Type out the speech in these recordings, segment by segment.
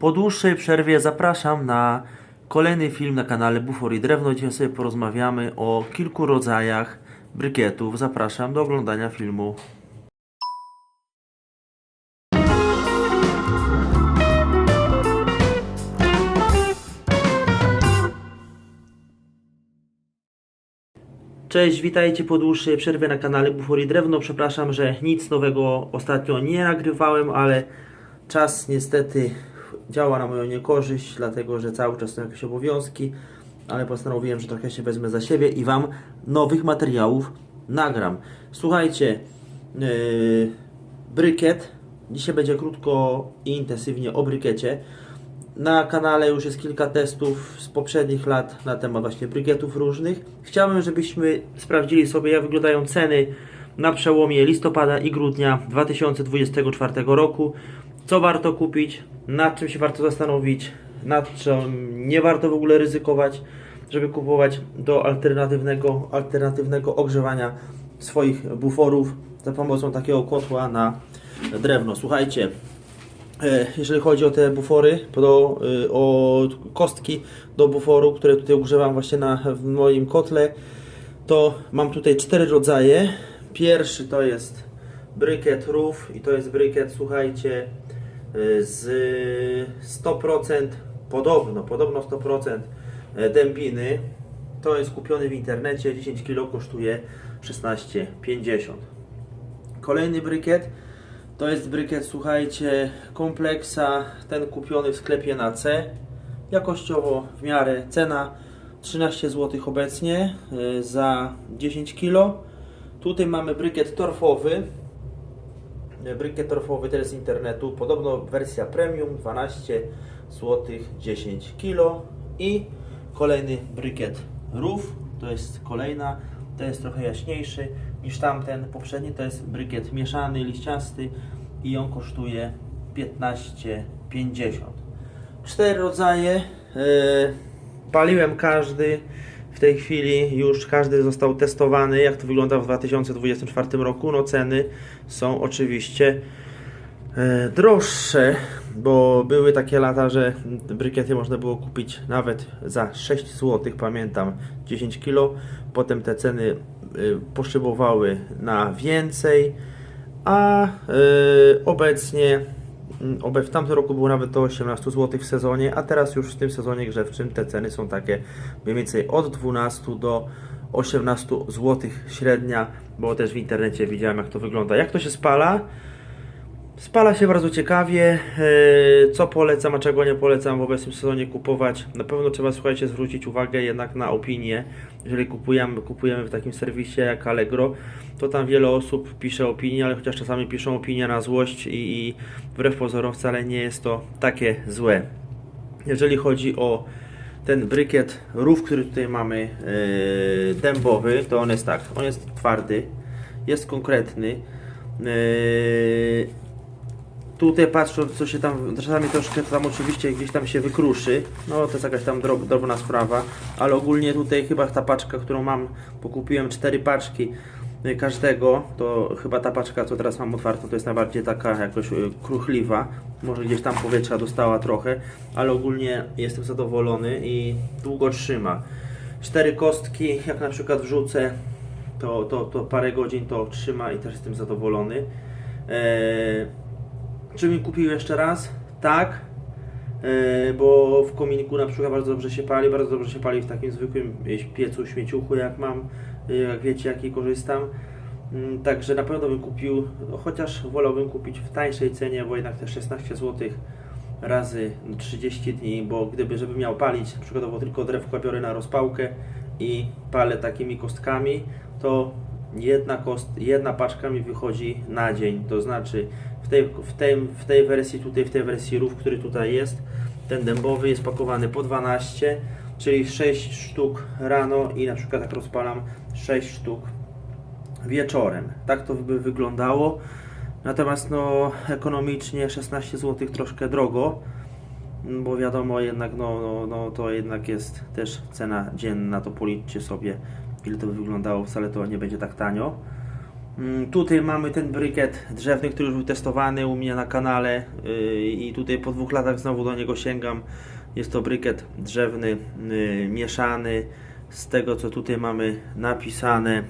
Po dłuższej przerwie zapraszam na kolejny film na kanale Bufor i Drewno. Dzisiaj sobie porozmawiamy o kilku rodzajach brykietów. Zapraszam do oglądania filmu. Cześć, witajcie po dłuższej przerwie na kanale Bufor i Drewno. Przepraszam, że nic nowego ostatnio nie nagrywałem, ale czas niestety działa na moją niekorzyść, dlatego że cały czas są jakieś obowiązki, ale postanowiłem, że trochę się wezmę za siebie i Wam nowych materiałów nagram. Słuchajcie, yy, brykiet. Dzisiaj będzie krótko i intensywnie o brykecie. Na kanale już jest kilka testów z poprzednich lat na temat właśnie brykietów różnych. Chciałbym, żebyśmy sprawdzili sobie, jak wyglądają ceny na przełomie listopada i grudnia 2024 roku. Co warto kupić, nad czym się warto zastanowić, nad czym nie warto w ogóle ryzykować, żeby kupować do alternatywnego, alternatywnego ogrzewania swoich buforów za pomocą takiego kotła na drewno. Słuchajcie, E, jeżeli chodzi o te bufory, do, y, o kostki do buforu, które tutaj ugrzewam właśnie na, w moim kotle, to mam tutaj cztery rodzaje. Pierwszy to jest brykiet rów i to jest brykiet, słuchajcie, z 100% podobno, podobno 100% dębiny. To jest kupiony w internecie, 10 kg kosztuje 16,50. Kolejny brykiet to jest brykiet, słuchajcie, kompleksa, ten kupiony w sklepie na C. Jakościowo w miarę cena 13 zł obecnie y, za 10 kg. Tutaj mamy brykiet torfowy. Brykiet torfowy też z internetu. Podobno wersja premium 12 zł 10 kg. I kolejny brykiet rów. To jest kolejna. To jest trochę jaśniejszy niż tamten poprzedni. To jest brykiet mieszany, liściasty i on kosztuje 15,50. Cztery rodzaje. Yy, paliłem każdy. W tej chwili już każdy został testowany, jak to wygląda w 2024 roku. No ceny są oczywiście e, droższe, bo były takie lata, że brykiety można było kupić nawet za 6 zł, pamiętam, 10 kg. Potem te ceny y, poszybowały na więcej, a y, obecnie obe- w tamtym roku było nawet do 18 zł w sezonie, a teraz już w tym sezonie grzewczym te ceny są takie mniej więcej od 12 do 18 zł średnia, bo też w internecie widziałem jak to wygląda. Jak to się spala? Spala się bardzo ciekawie. Yy, Co polecam, a czego nie polecam w obecnym sezonie kupować? Na pewno trzeba, słuchajcie, zwrócić uwagę jednak na opinię. Jeżeli kupujemy, kupujemy w takim serwisie jak Allegro, to tam wiele osób pisze opinię, ale chociaż czasami piszą opinię na złość i, i wbrew pozorom wcale nie jest to takie złe. Jeżeli chodzi o ten brykiet rów, który tutaj mamy yy, dębowy, to on jest tak, on jest twardy, jest konkretny. Yy, Tutaj patrząc, co się tam, czasami troszkę tam oczywiście gdzieś tam się wykruszy, no to jest jakaś tam drob, drobna sprawa, ale ogólnie tutaj chyba ta paczka, którą mam, bo kupiłem cztery paczki y, każdego, to chyba ta paczka, co teraz mam otwartą, to jest najbardziej taka jakoś y, kruchliwa, może gdzieś tam powietrza dostała trochę, ale ogólnie jestem zadowolony i długo trzyma. Cztery kostki, jak na przykład wrzucę, to, to, to parę godzin to trzyma i też jestem zadowolony. Eee, czy mi kupił jeszcze raz? Tak. Yy, bo w kominiku na przykład bardzo dobrze się pali, bardzo dobrze się pali w takim zwykłym piecu, śmieciuchu jak mam, yy, jak wiecie jaki korzystam. Yy, Także na pewno bym kupił, no, chociaż wolałbym kupić w tańszej cenie, bo jednak te 16 zł razy 30 dni, bo gdyby, żeby miał palić, przykładowo tylko drewko biorę na rozpałkę i palę takimi kostkami, to jedna, kost, jedna paczka mi wychodzi na dzień, to znaczy w tej, w, tej, w tej wersji tutaj, w tej wersji rów, który tutaj jest, ten dębowy jest pakowany po 12, czyli 6 sztuk rano i na przykład jak rozpalam 6 sztuk wieczorem. Tak to by wyglądało. Natomiast no ekonomicznie 16 zł troszkę drogo, bo wiadomo jednak no, no, no to jednak jest też cena dzienna, to policzcie sobie ile to by wyglądało, wcale to nie będzie tak tanio. Mm, Tutaj mamy ten brykiet drzewny, który już był testowany u mnie na kanale yy, i tutaj po dwóch latach znowu do niego sięgam. Jest to brykiet drzewny yy, mieszany z tego co tutaj mamy napisane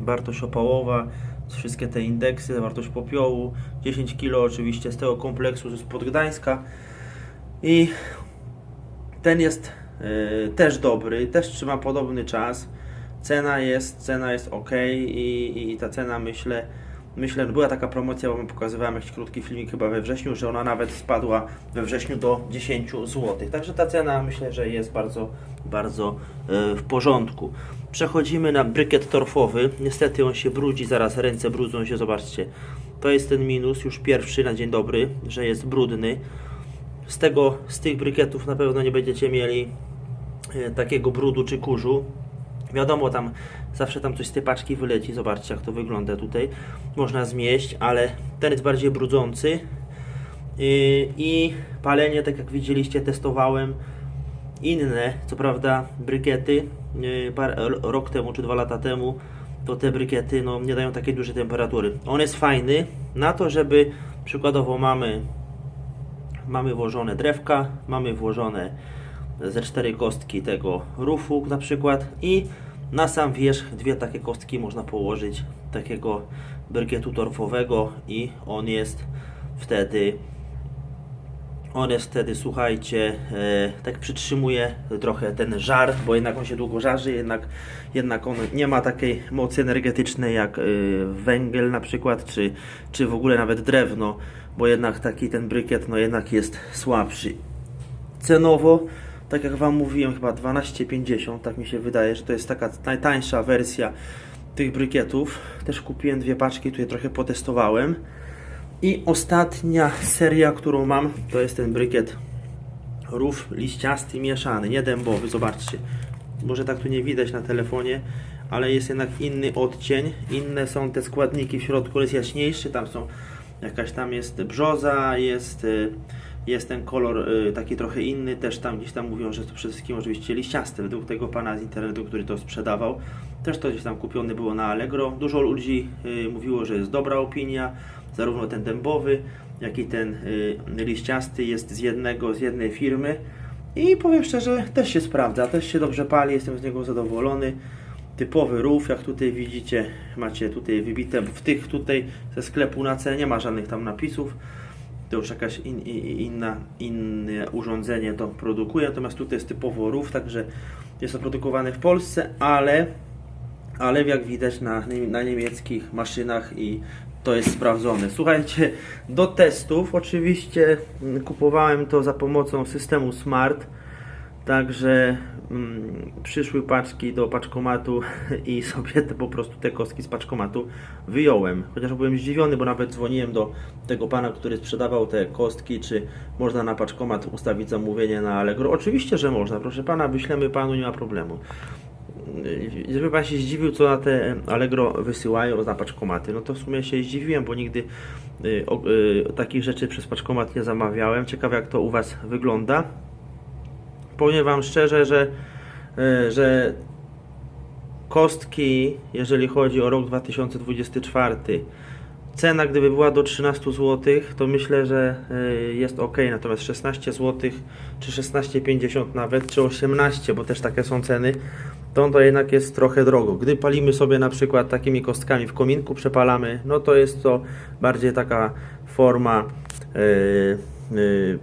wartość opałowa, wszystkie te indeksy, wartość popiołu, 10 kg oczywiście z tego kompleksu spod Gdańska i ten jest yy, też dobry, też trzyma podobny czas. Cena jest, cena jest ok i, i ta cena myślę, myślę, była taka promocja, bo pokazywałem jakiś krótki filmik chyba we wrześniu, że ona nawet spadła we wrześniu do 10 zł. Także ta cena myślę, że jest bardzo, bardzo e, w porządku. Przechodzimy na brykiet torfowy. Niestety on się brudzi, zaraz ręce brudzą się, zobaczcie. To jest ten minus, już pierwszy na dzień dobry, że jest brudny. Z tego, z tych brykietów na pewno nie będziecie mieli e, takiego brudu czy kurzu. Wiadomo, tam zawsze tam coś z tej paczki wyleci. Zobaczcie, jak to wygląda tutaj. Można zmieść, ale ten jest bardziej brudzący. Yy, I palenie, tak jak widzieliście, testowałem inne, co prawda, brykiety. Yy, rok temu czy dwa lata temu, to te brykiety no, nie dają takiej dużej temperatury. On jest fajny na to, żeby przykładowo mamy mamy włożone drewka, mamy włożone ze cztery kostki tego rufu na przykład i na sam wierzch dwie takie kostki można położyć takiego brykietu torfowego i on jest wtedy on jest wtedy, słuchajcie, e, tak przytrzymuje trochę ten żar, bo jednak on się długo żarzy, jednak, jednak on nie ma takiej mocy energetycznej jak e, węgiel na przykład, czy, czy w ogóle nawet drewno, bo jednak taki ten brykiet no jednak jest słabszy. Cenowo, tak jak Wam mówiłem, chyba 12,50, tak mi się wydaje, że to jest taka najtańsza wersja tych brykietów. Też kupiłem dwie paczki, tutaj trochę potestowałem. I ostatnia seria, którą mam, to jest ten brykiet rów liściasty mieszany, nie dębowy, zobaczcie. Może tak tu nie widać na telefonie, ale jest jednak inny odcień, inne są te składniki w środku, jest jaśniejszy, tam są jakaś tam jest brzoza, jest, y, jest ten kolor y, taki trochę inny, też tam gdzieś tam mówią, że to przede wszystkim oczywiście liściaste, według tego pana z internetu, który to sprzedawał. Też to gdzieś tam kupione było na Allegro. Dużo ludzi y, mówiło, że jest dobra opinia, zarówno ten dębowy, jak i ten y, liściasty jest z jednego, z jednej firmy. I powiem szczerze, też się sprawdza, też się dobrze pali, jestem z niego zadowolony. Typowy rów, jak tutaj widzicie, macie tutaj wybite, w tych tutaj ze sklepu na cenie nie ma żadnych tam napisów. To już jakaś in, in, inna, inne urządzenie to produkuje, natomiast tutaj jest typowo rów, także jest to produkowane w Polsce, ale ale jak widać na, na niemieckich maszynach i to jest sprawdzone. Słuchajcie, do testów oczywiście mm, kupowałem to za pomocą systemu Smart, także mm, przyszły paczki do paczkomatu i sobie te, po prostu te kostki z paczkomatu wyjąłem. Chociaż byłem zdziwiony, bo nawet dzwoniłem do tego pana, który sprzedawał te kostki, czy można na paczkomat ustawić zamówienie na Allegro. Oczywiście, że można, proszę pana, wyślemy panu, nie ma problemu żeby Pan się zdziwił, co na te Allegro wysyłają na paczkomaty, no to w sumie się zdziwiłem, bo nigdy y, y, takich rzeczy przez paczkomat nie zamawiałem. Ciekawe jak to u Was wygląda. Powiem Wam szczerze, że, y, że kostki, jeżeli chodzi o rok 2024, cena gdyby była do 13 zł, to myślę, że y, jest ok, natomiast 16 zł, czy 16,50 nawet, czy 18, bo też takie są ceny, to to jednak jest trochę drogo. Gdy palimy sobie na przykład takimi kostkami w kominku, przepalamy, no to jest to bardziej taka forma yy, yy,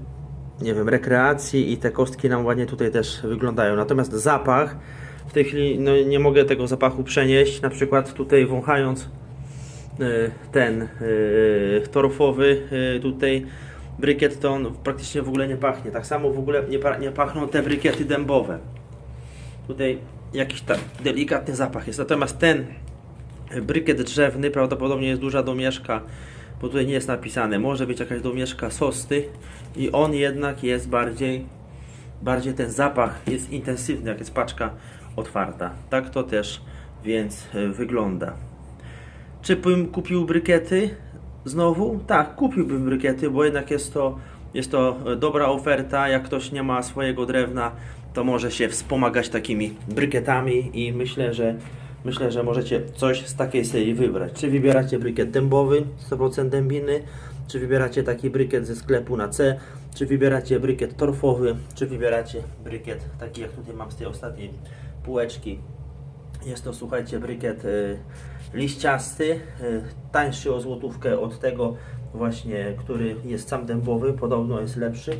nie wiem, rekreacji i te kostki nam ładnie tutaj też wyglądają. Natomiast zapach, w tej chwili no, nie mogę tego zapachu przenieść, na przykład tutaj wąchając yy, ten yy, torfowy yy, tutaj brykiet, to on praktycznie w ogóle nie pachnie. Tak samo w ogóle nie, nie pachną te brykiety dębowe. Tutaj jakiś tak delikatny zapach jest. Natomiast ten brykiet drzewny prawdopodobnie jest duża domieszka, bo tutaj nie jest napisane. Może być jakaś domieszka sosty i on jednak jest bardziej, bardziej ten zapach jest intensywny, jak jest paczka otwarta. Tak to też więc e, wygląda. Czy bym kupił brykiety znowu? Tak, kupiłbym brykiety, bo jednak jest to, jest to e, dobra oferta. Jak ktoś nie ma swojego drewna, to może się wspomagać takimi brykietami i myślę, że myślę, że możecie coś z takiej serii wybrać. Czy wybieracie brykiet dębowy, 100% dębiny, czy wybieracie taki brykiet ze sklepu na C, czy wybieracie brykiet torfowy, czy wybieracie brykiet taki jak tutaj mam z tej ostatniej półeczki. Jest to, słuchajcie, brykiet y, liściasty, y, tańszy o złotówkę od tego właśnie, który jest sam dębowy, podobno jest lepszy.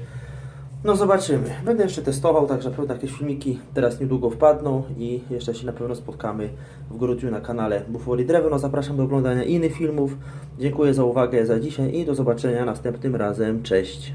No zobaczymy. Będę jeszcze testował, także pewnie jakieś filmiki teraz niedługo wpadną i jeszcze się na pewno spotkamy w grudniu na kanale Buffori Drewno. Zapraszam do oglądania innych filmów. Dziękuję za uwagę za dzisiaj i do zobaczenia następnym razem. Cześć!